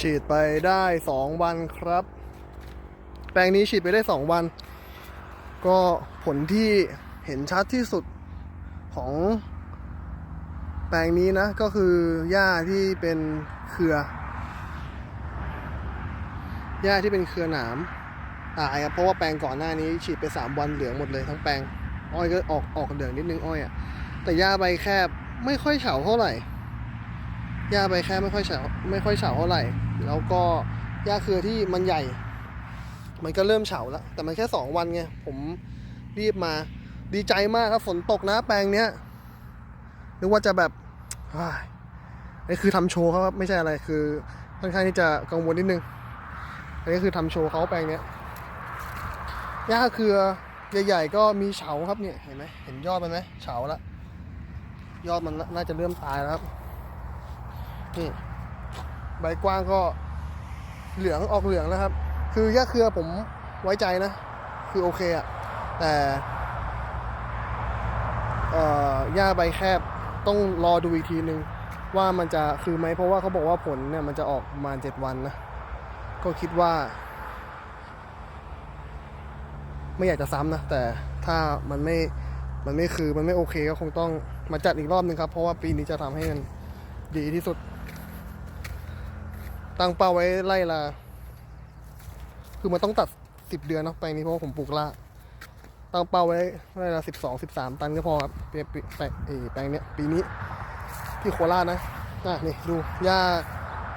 ฉีดไปได้สองวันครับ แปลงนี้ฉีดไปได้สองวัน ก็ผลที่เห็นชัดที่สุดของแปลงนี้นะ ก็คือหญ้าที่เป็นเครือหญ้าที่เป็นเครือหนามตายครับเพราะว่าแปลงก่อนหน้านี้ฉีดไป 3 วันเหลืองหมดเลยทั้งแปลงอ้อยก็ออกออกเหลืองนิดนึงอ้อยอะ่ะแต่หญ้าใบแคบไม่ค่อยเฉาเท่าไหร่ หญ้าใบแคบไม่ค่อยเฉาไม่ค่อยเฉาเท่าไหร่ แล้วก็หญ้าเครือที่มันใหญ่ มันก็เริ่มเฉาแล้ว แต่มันแค่ 2 วันไง ผมรีบมาดีใจมากครับฝนตกนะแปลงเนี้ยนึกว่าจะแบบอ้ายนี่คือทำโชว์เขาครับไม่ใช่อะไรคือค่อนข้างที่จะกังวลนิดนึง อันนี้คือทำโชว์เขาแปลงเนี้ยหญ้าเครือใหญ่ๆก็มีเฉาครับเนี่ยเห็นไหมเห็นยอดมันไหมเฉาแล้วยอดมันน่าจะเริ่มตายแล้วครับ นี่ใบกว้างก็เหลืองออกเหลืองแล้วครับ คือหญ้าเครือผมไว้ใจนะ คือโอเคอะแต่หญ้าใบแคบต้องรอดูอีกทีนึง ว่ามันจะคือไหมเพราะว่าเขาบอกว่าผลเนี่ยมันจะออกประมาณเจ็ดวันนะ ก็คิดว่า ไม่อยากจะซ้ำนะ แต่ถ้ามันไม่มันไม่คือมันไม่โอเคก็คงต้องมาจัดอีกรอบนึงครับ เพราะว่าปีนี้จะทำให้มันดีที่สุด ตั้งเป้าไว้ไล่ละคือมันต้องตัดสิบเดือนเนาะแปนี้เพราะผมปลูกละตั้งเป้าไว้ไล่ละสิบสองสิบสามตันก็พอครับแปลงแปลงเอแปลงเนี้ยปีนี้ที่โคราชนะอะนี่ดูหญ้า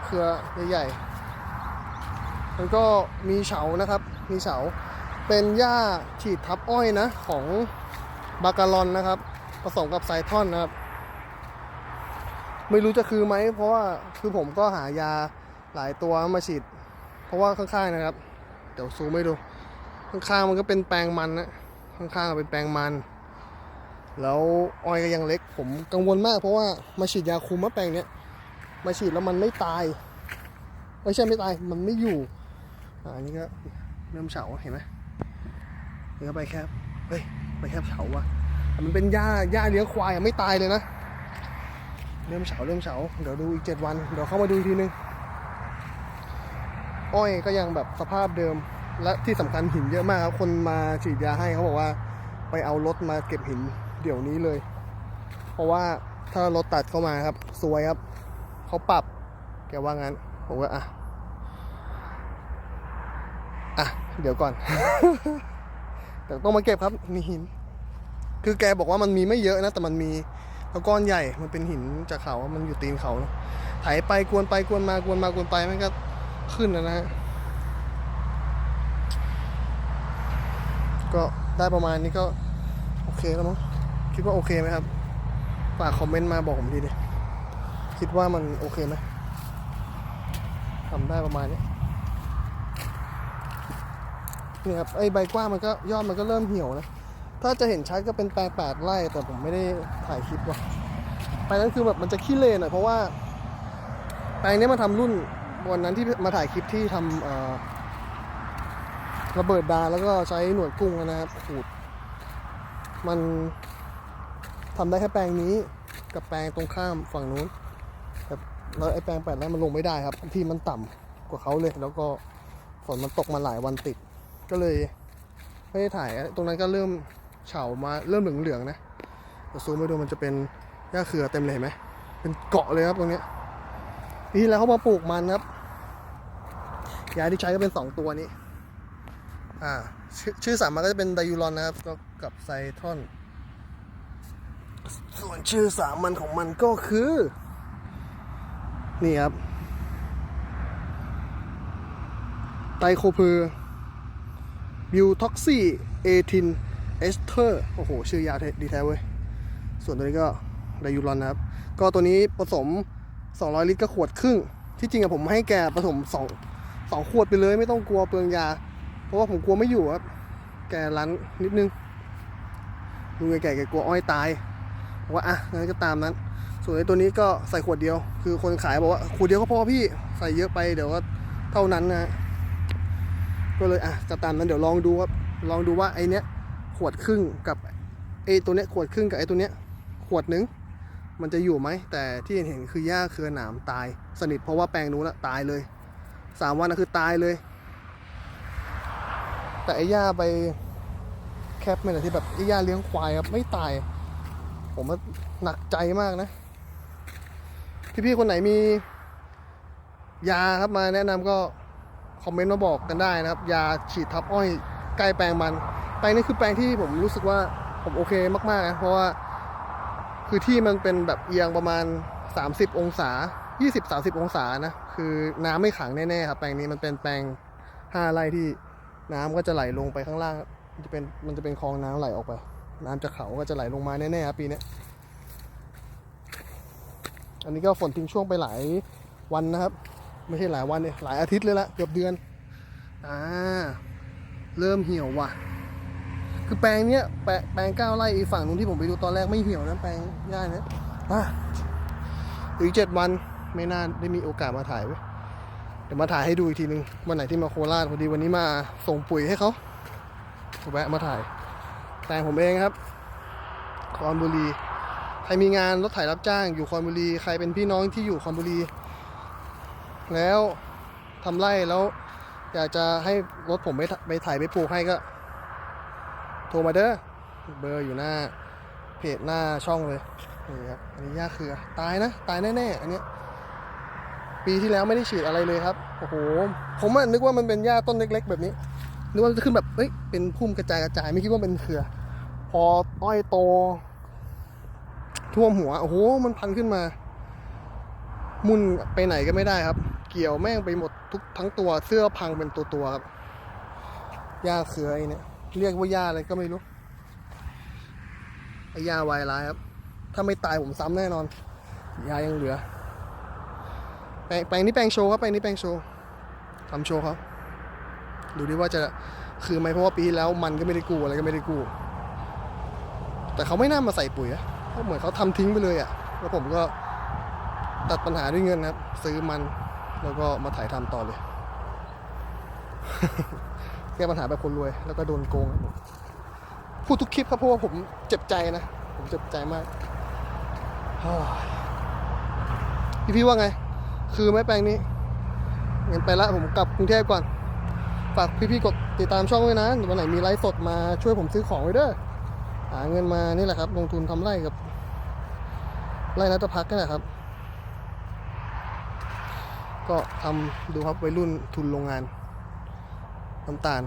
เครือใหญ่ๆมันก็มีเฉานะครับ มีเฉา เป็นหญ้าฉีดทับอ้อยนะ ของบาการอนนะครับ ผสมกับไซทอนนะครับ ไม่รู้จะคือไหม เพราะว่าคือผมก็หายา หลายตัวมาฉีด เพราะว่าข้างๆนะครับ เดี๋ยวซูมให้ดู ข้างๆมันก็เป็นแปลงมันนะข้างๆเป็นแปลงมัน แล้วอ้อยก็ยังเล็ก ผมกังวลมาก เพราะว่ามาฉีดยาคุมมะแปลงเนี้ยมาฉีดแล้วมันไม่ตายไม่ใช่ไม่ตายมันไม่อยู่อ่าอันนี้ก็เริ่มเฉาเห็นไหมนี่ก็ใบแคบเฮ้ยใบแคบเฉาว่ะมันเป็นหญ้าหญ้าเลี้ยงควายไม่ตายเลยนะเริ่มเฉาเริ่มเฉาเดี๋ยวดูอีกเจ็ดวันเดี๋ยวเข้ามาดูอีกทีนึง อ้อยก็ยังแบบสภาพเดิม และที่สำคัญหินเยอะมากครับ คนมาฉีดยาให้เขาบอกว่า ไปเอารถมาเก็บหินเดี๋ยวนี้เลย เพราะว่าถ้ารถตัดเข้ามาครับซวยครับเขาปรับแกว่างั้นผมก็อะอะเดี๋ยวก่อน แต่ต้องมาเก็บครับมีหิน คือแกบอกว่ามันมีไม่เยอะนะ แต่มันมีแล้วก้อนใหญ่มันเป็นหินจากเขา มันอยู่ตีนเขาไถไปกวนไปกวนมากวนมากวนไปมันก็ ขึ้นแล้วนะฮะ ก็ได้ประมาณนี้ก็ โอเคแล้วมั้งคิดว่าโอเคไหมครับฝากคอมเมนต์มาบอกผมทีดิคิดว่ามันโอเคไหมทำได้ประมาณนี้นี่ครับไอ้ใบกว้างมันก็ยอดมันก็เริ่มเหี่ยวนะ ถ้าจะเห็นชัดก็เป็นแปลงแปดไร่แต่ผมไม่ได้ถ่ายคลิปว่ะไปนั้นคือแบบมันจะขี้เลนหน่อยเพราะว่าแปลงนี้มาทำรุ่น วันนั้นที่มาถ่ายคลิปที่ทำระเบิดดาแล้วก็ใช้หนวดกุ้งนะครับขูด มันทำได้แค่แปลงนี้กับแปลงตรงข้ามฝั่งนู้นแต่แล้วไอ้แปลงแปดไร่มันลงไม่ได้ครับ ที่มันต่ำกว่าเขาเลย แล้วก็ฝนมันตกมาหลายวันติด ก็เลยไม่ได้ถ่าย ตรงนั้นก็เริ่มเฉามาเริ่มเหลืองๆนะแต่ซูมไปดูมันจะเป็นหญ้าเครือเต็มเลยไหมเป็นเกาะเลยครับตรงเนี้ย ปีที่แล้วเขามาปลูกมันครับยาที่ใช้ก็เป็นสองตัวนี้ อ่า ชื่อชื่อสามมันก็จะเป็นไดยูรอนนะครับก็กับไซทอน ส่วนชื่อสามัญของมันก็คือ นี่ครับไตโคเพอร์บิวท็อกซี่เอทินเอสเทอร์โอ้โห ชื่อยาดีแท้เว้ย ส่วนตัวนี้ก็ไดยูรอนนะครับ ก็ตัวนี้ผสม 200 ลิตรก็ขวดครึ่ง ที่จริงอะผมให้แกผสม2 2ขวดไปเลยไม่ต้องกลัวเปลืองยา เพราะว่าผมกลัวไม่อยู่ครับ แกรันนิดนึงดูแกแกกลัวอ้อยตายบอกว่าอะงั้นก็ตามนั้น ส่วนไอ้ตัวนี้ก็ใส่ขวดเดียว คือคนขายบอกว่าขวดเดียวก็พอพี่ใส่เยอะไปเดี๋ยวก็เท่านั้นนะก็เลยอะก็ตามนั้นเดี๋ยวลองดูครับลองดูว่าไอ้เนี้ยขวดครึ่งกับไอ้ตัวเนี้ยขวดครึ่งกับไอ้ตัวเนี้ยขวดหนึ่ง มันจะอยู่ไหม แต่ที่เห็นเห็นคือหญ้าเครือหนามตาย สนิทเพราะว่าแปลงนู้นละตายเลยสามวันนะคือตายเลย แต่ไอ้ย่าไปแคปไม่ไหที่แบบไอ้ย่าเลี้ยงควายครับไม่ตาย ผมว่าหนักใจมากนะ พี่ๆคนไหนมี ยาครับมาแนะนำก็คอมเมนต์มาบอกกันได้นะครับ ยาฉีดทับอ้อยใกล้แปลงมันแปลงนี้คือแปลงที่ผมรู้สึกว่าผมโอเคมากๆนะเพราะว่า คือที่มันเป็นแบบเอียงประมาณ 30 องศา 20-30 องศานะ คือน้ำไม่ขังแน่ๆครับ แปลงนี้มันเป็นแปลง5ไร่ที่น้ำก็จะไหลลงไปข้างล่างมันจะเป็นมันจะเป็นคลองน้ำไหลออกไป น้ำจากเขาก็จะไหลลงมาแน่ๆครับปีนี้อันนี้ก็ฝนทิ้งช่วงไปหลายวันนะครับ ไม่ใช่หลายวันเนี่ยหลายอาทิตย์เลยละเกือบเดือนอ่าเริ่มเหี่ยวว่ะ คือแปลงเนี้ยแปลแปลงเก้าไร่อีกฝั่งนู้นที่ผมไปดูตอนแรกไม่เหี่ยวนะแปลงย่าเนี้ยอะอีกเจ็ดวันไม่น่าได้มีโอกาสมาถ่ายเว้ยเดี๋ยวมาถ่ายให้ดูอีกทีนึงวันไหนที่มาโคราชพอดีวันนี้มาส่งปุ๋ยให้เขาแวะมาถ่าย แต่งผมเองครับ คอนบุรี ใครมีงานรถไถรับจ้าง อยู่คอนบุรี ใครเป็นพี่น้องที่อยู่คอนบุรี แล้วทำไร่แล้ว อยากจะให้รถผมไปไปถ่ายไปปลูกให้ก็ ทรมาเด้อเบอร์อยู่หน้าเพจหน้าช่องเลยนี่ครับอันนี้ยาเครือตายนะ ตายแน่ๆอันเนี้ยปีที่แล้วไม่ได้ฉีดอะไรเลยครับโอ้โหผมอะนึกว่ามันเป็นหญ้าต้นเล็ก ๆ แบบนี้นึกว่าจะขึ้นแบบเอ้ยเป็นพุ่มกระจายกระจายไม่คิดว่าเป็นเครือ พออ้อยโต ท่วมหัวโอ้โหมันพันขึ้นมา มุ่นไปไหนก็ไม่ได้ครับ เกี่ยวแม่งไปหมดทุกทั้งตัวเสื้อพังเป็นตัวตัวๆครับหญ้าเครือไอ้เนี่ย เรียกว่าหญ้าอะไรก็ไม่รู้ไอ้หญ้าวายร้ายครับ ถ้าไม่ตายผมซ้ำแน่นอนยายังเหลือแปลงแปลงนี้แปลงโชว์ครับแปลงนี้แปลงโชว์ทำโชว์ครับ ดูดิว่าจะคือไหมเพราะว่าปีที่แล้วมันก็ไม่ได้กู้อะไรก็ไม่ได้กู้แต่เขาไม่น่ามาใส่ปุ๋ยอะเพราะเหมือนเขาทำทิ้งไปเลยอะแล้วผมก็ตัดปัญหาด้วยเงินนะครับ ซื้อมันแล้วก็มาถ่ายทำต่อเลย แก้ปัญหาแบบคนรวย แล้วก็โดนโกงครับผมพูดทุกคลิปครับเพราะว่าผมเจ็บใจนะ ผมเจ็บใจมากพี่พี่ๆว่าไง คือไม่แปลงนี้งั้นไปละผมกลับกรุงเทพก่อน ฝากพี่ๆกดติดตามช่องด้วยนะเดี๋ยววันไหนมีไลฟ์สดมาช่วยผมซื้อของไว้เด้อหาเงินมานี่แหละครับ ลงทุนทำไร่กับไร่นัตพักนี่แหละครับ ก็ทำดูครับวัยรุ่นทุนโรงงาน น้ำตาล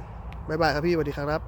บ๊ายบายครับพี่สวัสดีครับ